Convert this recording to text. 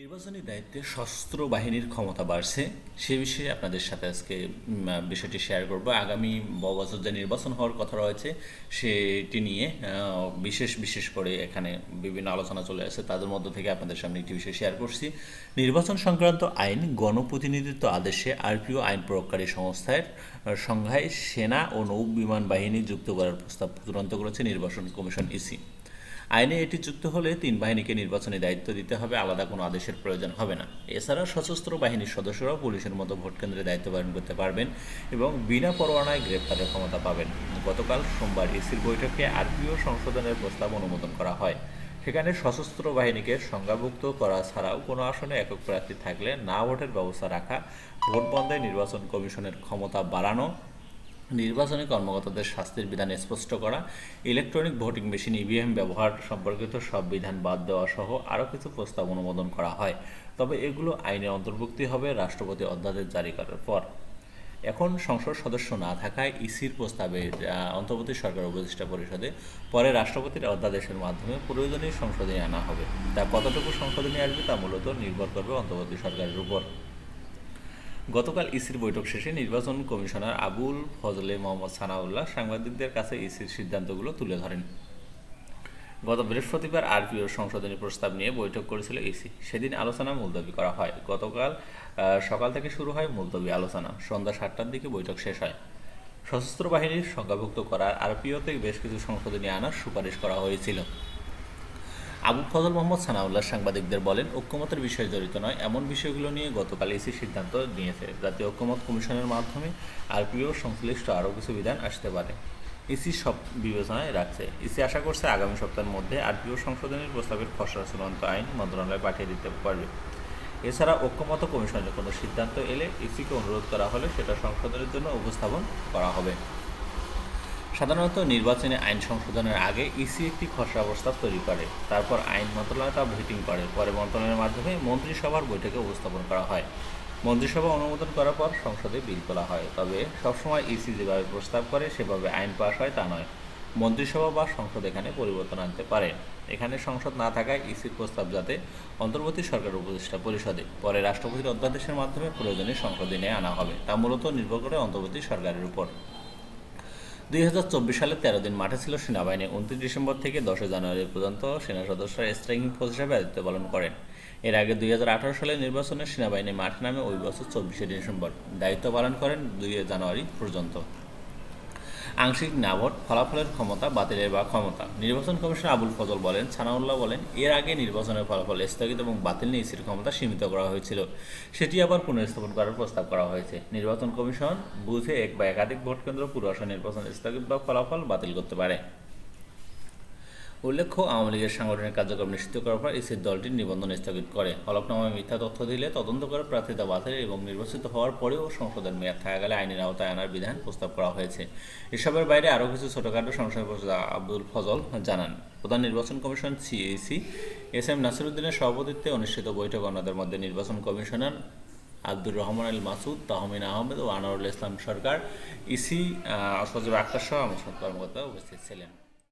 নির্বাচনী দায়িত্বে সশস্ত্র বাহিনীর ক্ষমতা বাড়ছে, সে বিষয়ে আপনাদের সাথে আজকে বিষয়টি শেয়ার করব। আগামী বছর যে নির্বাচন হওয়ার কথা রয়েছে, সেটি নিয়ে বিশেষ বিশেষ করে এখানে বিভিন্ন আলোচনা চলে আসে। তাদের মধ্য থেকে আপনাদের সামনে একটি বিষয় শেয়ার করছি। নির্বাচন সংক্রান্ত আইন, গণপ্রতিনিধিত্ব আদেশে আরপিও আইন প্রয়োগকারী সংস্থার সংখ্যায় সেনা ও নৌ বিমান বাহিনী যুক্ত করার প্রস্তাব চূড়ান্ত করেছে নির্বাচন কমিশন ইসি। আইনে এটি যুক্ত হলে তিন বাহিনীকে নির্বাচনী দায়িত্ব দিতে হবে, আলাদা কোনো আদেশের প্রয়োজন হবে না। এছাড়া সশস্ত্র বাহিনীর সদস্যরাও পুলিশের মতো ভোট কেন্দ্রে দায়িত্ব পালন করতে পারবেন এবং বিনা পরোয়ানায় গ্রেপ্তারের ক্ষমতা পাবেন। গতকাল সোমবার ইসির বৈঠকে আরপিও সংশোধনের প্রস্তাব অনুমোদন করা হয়। সেখানে সশস্ত্র বাহিনীকে সংজ্ঞাভুক্ত করা ছাড়াও কোনো আসনে একক প্রার্থী থাকলে না ভোটের ব্যবস্থা রাখা ভোট বন্ধে নির্বাচন কমিশনের ক্ষমতা বাড়ানো নির্বাচনী কর্মকর্তাদের শাস্তির বিধান স্পষ্ট করা, ইলেকট্রনিক ভোটিং মেশিন, ইভিএম ব্যবহার সম্পর্কিত সব বিধান বাদ দেওয়া সহ আরও কিছু প্রস্তাব অনুমোদন করা হয়। তবে এগুলো আইনে অন্তর্ভুক্তি হবে রাষ্ট্রপতি অধ্যাদেশ জারি করার পর। এখন সংসদ সদস্য না থাকায় ইসির প্রস্তাবে অন্তর্বর্তী সরকার উপদেষ্টা পরিষদে পরে রাষ্ট্রপতির অধ্যাদেশের মাধ্যমে প্রয়োজনীয় সংশোধনী আনা হবে। তা কতটুকু সংশোধনী আসবে তা মূলত নির্ভর করবে অন্তর্বর্তী সরকারের উপর। গতকাল ইসির বৈঠক শেষে নির্বাচন কমিশনার আবুল ফজলে মোহাম্মদ সানাউল্লাহ সাংবাদিকদের কাছে ইসির সিদ্ধান্তগুলো তুলে ধরেন। গত বৃহস্পতিবার আরপিওর সংশোধনী প্রস্তাব নিয়ে বৈঠক করেছিল ইসি। সেদিন আলোচনা মুলতবি করা হয়। গতকাল সকাল থেকে শুরু হয় মুলতবি আলোচনা। সন্ধ্যা সাতটার দিকে বৈঠক শেষ হয়। সশস্ত্র বাহিনীর সংখ্যাভুক্ত করার আরপিওতে বেশ কিছু সংশোধনী আনার সুপারিশ করা হয়েছিল। আবু ফজল মোহাম্মদ সানাউল্লাহ সাংবাদিকদের বলেন, ঐক্যমতের বিষয়ে জড়িত নয়। এমন বিষয়গুলো নিয়ে গতকাল ইসি সিদ্ধান্ত নিয়েছে। জাতীয় ঐক্যমত কমিশনের মাধ্যমে আর আরপিও সংশ্লিষ্ট আরও কিছু বিধান আসতে পারে। ইসি সব বিবেচনায় রাখছে। ইসি আশা করছে আগামী সপ্তাহের মধ্যে আরপিও সংশোধনের প্রস্তাবের খসড়া চূড়ান্ত আইন মন্ত্রণালয়ে পাঠিয়ে দিতে পারবে। এছাড়া ঐক্যমত কমিশনের কোনো সিদ্ধান্ত এলে ইসিকে অনুরোধ করা হলে সেটা সংশোধনের জন্য উপস্থাপন করা হবে। সাধারণত নির্বাচনে আইন সংশোধনের আগে ইসি একটি খসড়া প্রস্তাব তৈরি করে। তারপর আইন মন্ত্রণালয় তা ভোটিং করে। পরে মন্ত্রণালয়ের মাধ্যমে মন্ত্রিসভার বৈঠকে উপস্থাপন করা হয়। মন্ত্রিসভা অনুমোদন করার পর সংসদে বিল তোলা হয়। তবে সবসময় ইসি যেভাবে প্রস্তাব করে, সেভাবে আইন পাশ হয় তা নয়। মন্ত্রিসভা বা সংসদ এখানে পরিবর্তন আনতে পারে। এখানে সংসদ না থাকায় ইসির প্রস্তাব যাতে অন্তর্বর্তী সরকার উপদেষ্টা পরিষদে, পরে রাষ্ট্রপতির অধ্যাদেশের মাধ্যমে প্রয়োজনীয় নিয়ে আনা হবে। তা মূলত নির্ভর করে অন্তর্বর্তী সরকারের উপর। দুই হাজার চব্বিশ সালে তেরো দিন মাঠে ছিল সেনাবাহিনী। উনত্রিশ ডিসেম্বর থেকে দশই জানুয়ারি পর্যন্ত সেনা সদস্যরা স্ট্রাইকিং ফোর্স হিসেবে দায়িত্ব পালন করেন। এর আগে দুই হাজার আঠারো সালে নির্বাচনে সেনাবাহিনী মাঠ নামে ওই বছর চব্বিশে ডিসেম্বর। দায়িত্ব পালন করেন দুই জানুয়ারি পর্যন্ত। আংশিক না ভোট ফলাফলের ক্ষমতা বাতিলের বা ক্ষমতা। নির্বাচন কমিশন আবুল ফজল বলেন ছানাউল্লাহ বলেন, এর আগে নির্বাচনের ফলাফল স্থগিত এবং বাতিল নিয়ে ইসির ক্ষমতা সীমিত করা হয়েছিল। সেটি আবার পুনঃস্থাপন করার প্রস্তাব করা হয়েছে। নির্বাচন কমিশন বুঝে এক বা একাধিক ভোট কেন্দ্র পুরো নির্বাচন স্থগিত বা ফলাফল বাতিল করতে পারে। উল্লেখ্য, আওয়ামী লীগের সাংগঠনিক কার্যক্রম নিশ্চিত করার পর ইসির দলটি নিবন্ধন স্থগিত করে। হলফনামায় মিথ্যা তথ্য দিলে তদন্ত করে প্রার্থিতা বাতিল এবং নির্বাচিত হওয়ার পরেও সংসদের মেয়াদ থাকা গেলে আইনের আওতায় আনার বিধান প্রস্তাব করা হয়েছে। এসবের বাইরে আরও কিছু ছোটখাটো সংশয় আব্দুল ফজল জানান। প্রধান নির্বাচন কমিশন সিএসি এস এম নাসিরুদ্দিনের সভাপতিত্বে অনুষ্ঠিত বৈঠক অন্যদের মধ্যে নির্বাচন কমিশনার আব্দুর রহমান আল মাসুদ, তাহমিন আহমেদ ও আনোয়ারুল ইসলাম সরকার। ইসি সজীব আক্তার সহ আমার কর্মকর্তা উপস্থিত ছিলেন।